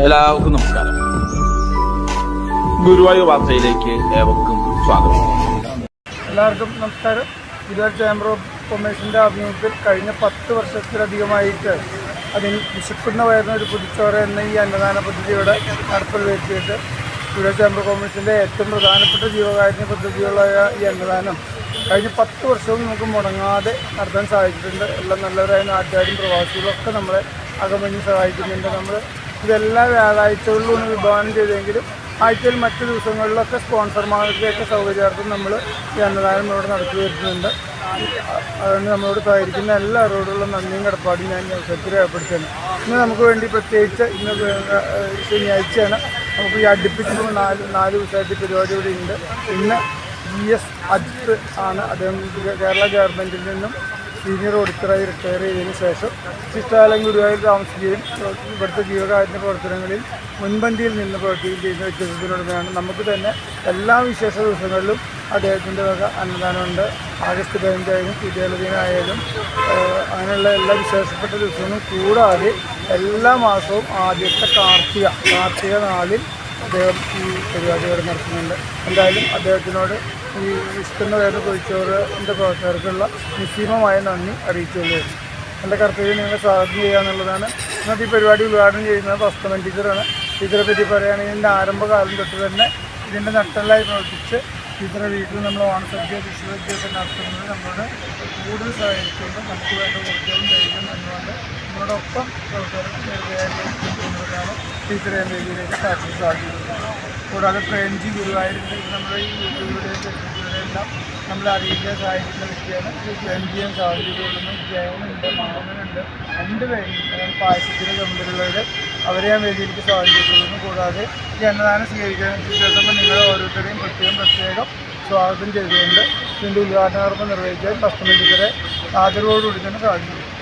എല്ലാവർക്കും നമസ്കാരം. ഗുരുവായൂർ വാർത്തയിലേക്ക് ഏവർക്കും സ്വാഗതം. എല്ലാവർക്കും നമസ്കാരം. ഗുരുവായൂർ ചേംബർ ഓഫ് കൊമേഴ്സിന്റെ ആഭിമുഖ്യത്തിൽ കഴിഞ്ഞ പത്ത് വർഷത്തിലധികമായിട്ട് അതിൽ വിശക്കുന്ന വരുന്ന ഒരു പുതുച്ചോറ എന്ന ഈ അന്നദാന പദ്ധതിയുടെ നടപ്പിൽ വരുത്തിയിട്ട് ഗുരുവായൂർ ചേംബർ കൊമേഴ്സിന്റെ ഏറ്റവും പ്രധാനപ്പെട്ട ജീവകാരുണ്യ പദ്ധതികളായ ഈ അന്നദാനം കഴിഞ്ഞ പത്ത് വർഷവും നമുക്ക് മുടങ്ങാതെ നടത്താൻ സാധിച്ചിട്ടുണ്ട്. എല്ലാം നല്ലവരായ നാട്ടുകാരും പ്രവാസികളും ഒക്കെ നമ്മളെ അകമഞ്ഞ് സഹായിക്കുന്നുണ്ട്. നമ്മൾ ഇതെല്ലാ വ്യാഴാഴ്ചകളിലും വിഭാവനം ചെയ്തെങ്കിലും ആഴ്ചയിൽ മറ്റു ദിവസങ്ങളിലൊക്കെ സ്പോൺസർമാരുടെയൊക്കെ സൗകര്യാർത്ഥം നമ്മൾ ഈ അന്നദാനം ഇവിടെ നടത്തി വരുന്നുണ്ട്. അതുകൊണ്ട് നമ്മളോട് സഹകരിക്കുന്ന എല്ലാവരോടുള്ള നന്ദിയും കടപ്പാടും ഞാൻ അവസരത്തിൽ രേഖപ്പെടുത്തുകയാണ് ഇന്ന് നമുക്ക് വേണ്ടി പ്രത്യേകിച്ച് ഇന്ന് ശനിയാഴ്ചയാണ് നമുക്ക് ഈ അടുപ്പിച്ച് നാല് നാല് ദിവസമായിട്ട് പരിപാടി ഇവിടെ ഉണ്ട്. ഇന്ന് ജി എസ് അജിത്ത് ആണ് അദ്ദേഹം കേരള ഗവൺമെന്റിൽ നിന്നും സീനിയർ ഓഡിറ്ററായി റിട്ടയർ ചെയ്തതിന് ശേഷം ശിഷ്ടാലം ഗുരുവായൂർ താമസിക്കുകയും ഇവിടുത്തെ ജീവകാരുണ്യ പ്രവർത്തനങ്ങളിൽ മുൻപന്തിയിൽ നിന്ന് പ്രവർത്തിക്കുകയും ചെയ്യുന്ന വ്യക്തിത്വത്തിനുടമയാണ് നമുക്ക് തന്നെ എല്ലാ വിശേഷ ദിവസങ്ങളിലും അദ്ദേഹത്തിന്റെ വക അന്നദാനമുണ്ട്. ആഗസ്റ്റ് പതിനഞ്ചായാലും വിദ്യാലയദിനായാലും അങ്ങനെയുള്ള എല്ലാ വിശേഷപ്പെട്ട ദിവസങ്ങളും കൂടാതെ എല്ലാ മാസവും ആദ്യത്തെ കാർത്തിക കാർത്തിക നാളിൽ അദ്ദേഹം ഈ പരിപാടികൾ നടത്തുന്നുണ്ട്. എന്തായാലും അദ്ദേഹത്തിനോട് ഈ ഇഷ്ടം വേറെ ചോദിച്ചവരുടെ പ്രവർത്തകർക്കുള്ള നിസ്സീമമായ നന്ദി അറിയിച്ചുകൊള്ളുകയാണ് എന്റെ കർത്തവ്യം നിങ്ങൾ സ്വാഗതം ചെയ്യുക എന്നുള്ളതാണ്. ഇന്നത്തെ ഈ പരിപാടി ഉദ്ഘാടനം ചെയ്യുന്നത് വസ്തമൻ ടീച്ചറാണ്. ടീച്ചറെ പറ്റി പറയുകയാണെങ്കിൽ ഇതിന്റെ ആരംഭകാലം തൊട്ട് തന്നെ ഇതിന്റെ നട്ടലായി പ്രവർത്തിച്ച് ടീച്ചറെ വീട്ടിൽ നമ്മൾ ഓണസദ്യ വിശ്വവിദ്യാഭ്യാസം നടത്തുന്നത് നമ്മളോട് കൂടുതൽ സഹായിച്ചുകൊണ്ട് നമുക്ക് വേണ്ട ഊർജവും ധൈര്യം എന്നുകൊണ്ട് നമ്മളോടൊപ്പം പ്രവർത്തനം ടീച്ചറെ വേദിയിലേക്ക് സാക്ഷി സാധിക്കുന്നത് കൂടാതെ പ്രേംജി ഗുരുവായൂരിലേക്ക് നമ്മുടെ ഈ യൂട്യൂബിലേക്ക് എല്ലാം നമ്മളെ അറിയിക്കാൻ സഹായിക്കുന്ന വ്യക്തിയാണ് എം സാഹചര്യങ്ങളുണ്ട് ജയനുണ്ട് മാമനുണ്ട് രണ്ട് പേരും പായസത്തിന് തമ്മിലുള്ളവർ അവരെ ഞാൻ വേദിയിലേക്ക് സ്വാഗതം കൂടാതെ ഈ അന്നദാനം സ്വീകരിക്കാൻ ശേഷം നിങ്ങൾ ഓരോരുത്തരെയും പ്രത്യേകം പ്രത്യേകം സ്വാഗതം ചെയ്തുകൊണ്ട് ഇതിന്റെ ഉദ്ഘാടനാർമ്മം നിർവഹിക്കാൻ ടീച്ചറെ ആദരവോടുകൂടി തന്നെ സാധിക്കും.